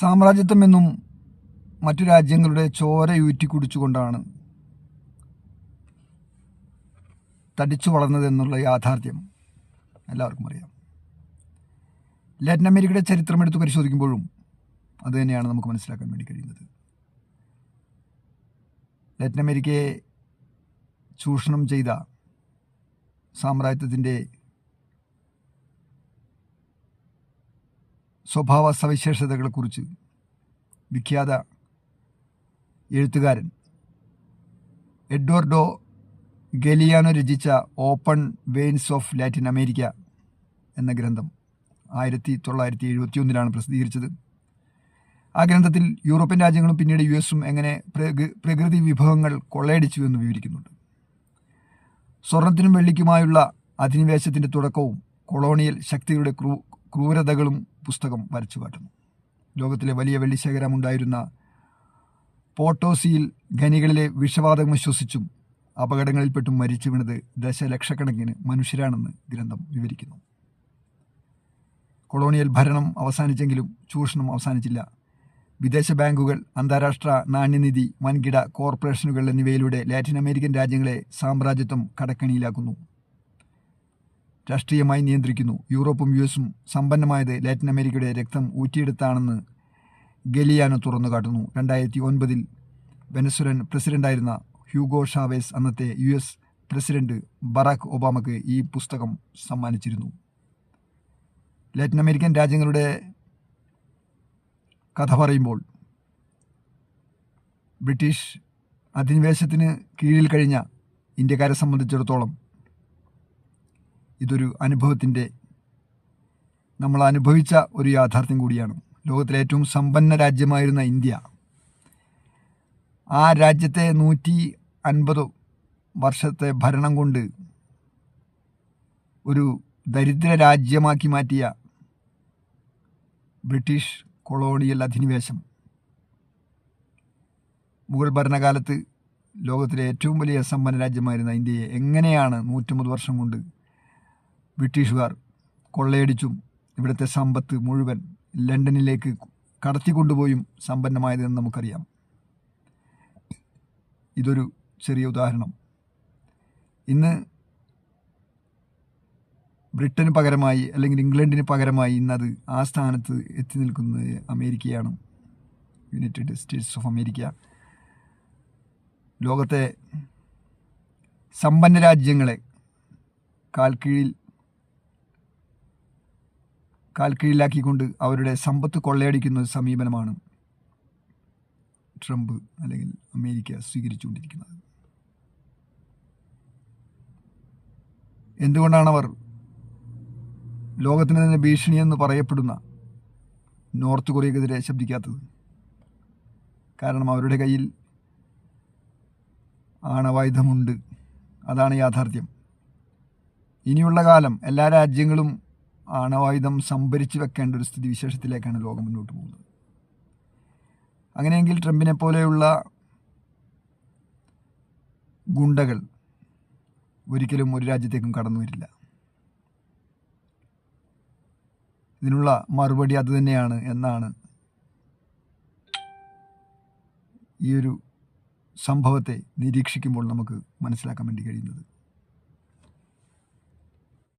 സാമ്രാജ്യത്വം എന്നും മറ്റു രാജ്യങ്ങളുടെ ചോര യൂറ്റി കുടിച്ചുകൊണ്ടാണ് തടിച്ചു വളർന്നതെന്നുള്ള യാഥാർത്ഥ്യം എല്ലാവർക്കും അറിയാം. ലാറ്റിൻ അമേരിക്കയുടെ ചരിത്രം എടുത്ത് പരിശോധിക്കുമ്പോഴും അത് തന്നെയാണ് നമുക്ക് മനസ്സിലാക്കാൻ വേണ്ടി കഴിയുന്നത്. ലാറ്റിൻ അമേരിക്കയെ ചൂഷണം ചെയ്ത സാമ്രാജ്യത്തിന്റെ സ്വഭാവ സവിശേഷതകളെക്കുറിച്ച് വിഖ്യാത എഴുത്തുകാരൻ എഡ്വർഡോ ഗലിയാനോ രചിച്ച open veins of Latin America എന്ന ഗ്രന്ഥം ആയിരത്തി തൊള്ളായിരത്തി എഴുപത്തി ഒന്നിലാണ് പ്രസിദ്ധീകരിച്ചത്. ആ ഗ്രന്ഥത്തിൽ യൂറോപ്യൻ രാജ്യങ്ങളും പിന്നീട് യു എസും എങ്ങനെ പ്രകൃതി വിഭവങ്ങൾ കൊള്ളയടിച്ചു എന്ന് വിവരിക്കുന്നുണ്ട്. സ്വർണത്തിനും വെള്ളിക്കുമായുള്ള അധിനിവേശത്തിന്റെ തുടക്കവും കൊളോണിയൽ ശക്തികളുടെ ക്രൂ ക്രൂരതകളും പുസ്തകം വരച്ചു കാട്ടുന്നു. ലോകത്തിലെ വലിയ വെള്ളിശേഖരമുണ്ടായിരുന്ന പോട്ടോസിയിൽ ഖനികളിലെ വിഷവാതകം ശ്വസിച്ചും അപകടങ്ങളിൽപ്പെട്ടും മരിച്ചു വീണത് ദശലക്ഷക്കണക്കിന് മനുഷ്യരാണെന്ന് ഗ്രന്ഥം വിവരിക്കുന്നു. കൊളോണിയൽ ഭരണം അവസാനിച്ചെങ്കിലും ചൂഷണം അവസാനിച്ചില്ല. വിദേശ ബാങ്കുകൾ അന്താരാഷ്ട്ര നാണ്യനിധി വൻകിട കോർപ്പറേഷനുകൾ എന്നിവയിലൂടെ ലാറ്റിൻ അമേരിക്കൻ രാജ്യങ്ങളെ സാമ്രാജ്യത്വം കടക്കണിയിലാക്കുന്നു. രാഷ്ട്രീയമായി നിയന്ത്രിക്കുന്നു. യൂറോപ്പും യു എസും സമ്പന്നമായത് ലാറ്റിൻ അമേരിക്കയുടെ രക്തം ഊറ്റിയെടുത്താണെന്ന് ഗലിയാനോ തുറന്നു കാട്ടുന്നു രണ്ടായിരത്തി ഒൻപതിൽ വെനസുരൻ പ്രസിഡന്റായിരുന്ന ഹ്യൂഗോ ഷാവേസ് അന്നത്തെ യു എസ് പ്രസിഡന്റ് ബറാക്ക് ഒബാമയ്ക്ക് ഈ പുസ്തകം സമ്മാനിച്ചിരുന്നു. ലാറ്റിൻ അമേരിക്കൻ രാജ്യങ്ങളുടെ കഥ പറയുമ്പോൾ ബ്രിട്ടീഷ് അധിനിവേശത്തിന് കീഴിൽ കഴിഞ്ഞ ഇന്ത്യക്കാരെ സംബന്ധിച്ചിടത്തോളം ഇതൊരു അനുഭവത്തിന്റെ നമ്മൾ അനുഭവിച്ച ഒരു യാഥാർത്ഥ്യം കൂടിയാണ്. ലോകത്തിലെ ഏറ്റവും സമ്പന്ന രാജ്യമായിരുന്ന ഇന്ത്യ. ആ രാജ്യത്തെ നൂറ്റി അൻപത് വർഷത്തെ ഭരണം കൊണ്ട് ഒരു ദരിദ്ര രാജ്യമാക്കി മാറ്റിയ ബ്രിട്ടീഷ് കൊളോണിയൽ അധിനിവേശം. മുഗൾ ഭരണകാലത്ത് ലോകത്തിലെ ഏറ്റവും വലിയ സമ്പന്ന രാജ്യമായിരുന്ന ഇന്ത്യയെ എങ്ങനെയാണ് നൂറ്റമ്പത് വർഷം കൊണ്ട് ബ്രിട്ടീഷുകാർ കൊള്ളയടിച്ചും ഇവിടുത്തെ സമ്പത്ത് മുഴുവൻ ലണ്ടനിലേക്ക് കടത്തിക്കൊണ്ടുപോയും സമ്പന്നമായതെന്ന് നമുക്കറിയാം. ഇതൊരു ചെറിയ ഉദാഹരണം. ഇന്ന് ബ്രിട്ടന് പകരമായി അല്ലെങ്കിൽ ഇംഗ്ലണ്ടിന് പകരമായി ഇന്നത് ആ സ്ഥാനത്ത് എത്തി നിൽക്കുന്നത് അമേരിക്കയാണ്. United states of America. ലോകത്തെ സമ്പന്ന രാജ്യങ്ങളെ കാൽക്കീഴിൽ കാൽക്കീഴിലാക്കിക്കൊണ്ട് അവരുടെ സമ്പത്ത് കൊള്ളയടിക്കുന്ന സമീപനമാണ് ട്രംപ് അല്ലെങ്കിൽ അമേരിക്ക സ്വീകരിച്ചുകൊണ്ടിരിക്കുന്നത്. എന്തുകൊണ്ടാണ് അവർ ലോകത്തിന് തന്നെ ഭീഷണിയെന്ന് പറയപ്പെടുന്ന നോർത്ത് കൊറിയക്കെതിരെ ശബ്ദിക്കാത്തത്? കാരണം അവരുടെ കയ്യിൽ ആണവായുധമുണ്ട്. അതാണ് യാഥാർത്ഥ്യം. ഇനിയുള്ള കാലം എല്ലാ രാജ്യങ്ങളും ആണവായുധം സംഭരിച്ചു വെക്കേണ്ട ഒരു സ്ഥിതിവിശേഷത്തിലേക്കാണ് ലോകം മുന്നോട്ട് പോകുന്നത്. അങ്ങനെയെങ്കിൽ ട്രംപിനെ പോലെയുള്ള ഗുണ്ടകൾ ഒരിക്കലും ഒരു രാജ്യത്തേക്കും കടന്നു വരില്ല. ഇതിനുള്ള മറുപടി അതുതന്നെയാണ് എന്നാണ് ഈ ഒരു സംഭവത്തെ നിരീക്ഷിക്കുമ്പോൾ നമുക്ക് മനസ്സിലാക്കാൻ വേണ്ടി കഴിയുന്നത്.